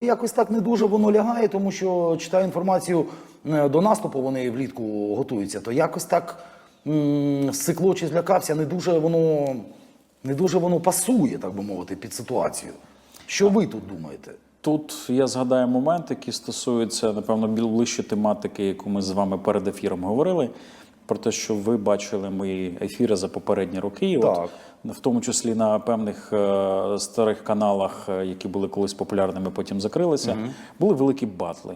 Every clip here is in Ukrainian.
Якось так не дуже воно лягає, тому що читаю інформацію е, до наступу, вони влітку готуються, то якось так м, чи злякався, не дуже воно не дуже воно пасує, так би мовити, під ситуацію. Що ви тут думаєте? Тут я згадаю момент, який стосується, напевно, ближче тематики, яку ми з вами перед ефіром говорили. Про те, що ви бачили мої ефіри за попередні роки, і Так. от в тому числі на певних е, старих каналах, е, які були колись популярними, потім закрилися, були великі батли.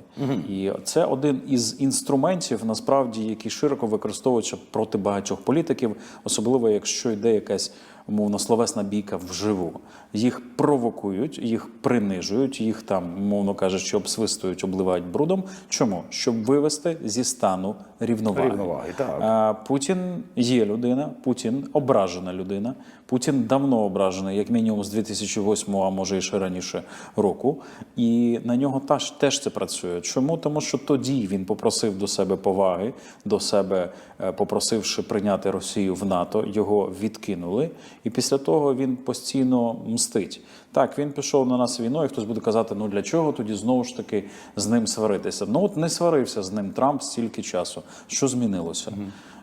І це один із інструментів, насправді, який широко використовується проти багатьох політиків, особливо якщо йде якась умовно словесна бійка вживу. Їх провокують, їх принижують, їх там, умовно кажучи, обсвистують, обливають брудом. Чому? Щоб вивести зі стану рівноваги. Рівноваги, так. А, Путін є людина, Путін ображена людина. Путін давно ображений, як мінімум з 2008, а може і ще раніше року. І на нього теж, теж це працює. Чому? Тому що тоді він попросив до себе поваги, до себе е, попросивши прийняти Росію в НАТО, його відкинули. І після того він постійно мстить. Так, він пішов на нас війною. Хтось буде казати, ну для чого тоді знову ж таки з ним сваритися? Ну от не сварився з ним Трамп стільки часу. Що змінилося?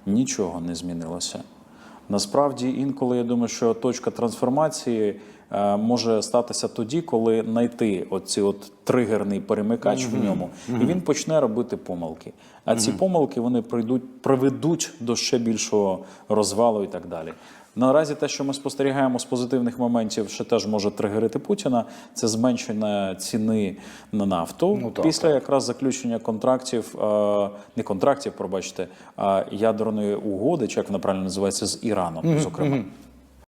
Нічого не змінилося. Насправді, інколи я думаю, що точка трансформації е, може статися тоді, коли знайти оці от тригерний перемикач в ньому, і він почне робити помилки. А ці помилки вони прийдуть, приведуть до ще більшого розвалу і так далі. Наразі те, що ми спостерігаємо з позитивних моментів, що теж може тригерити Путіна, це зменшення ціни на нафту. Ну, так, після якраз заключення контрактів, е, не контрактів, пробачте, а ядерної угоди, чи як вона правильно називається, з Іраном, зокрема.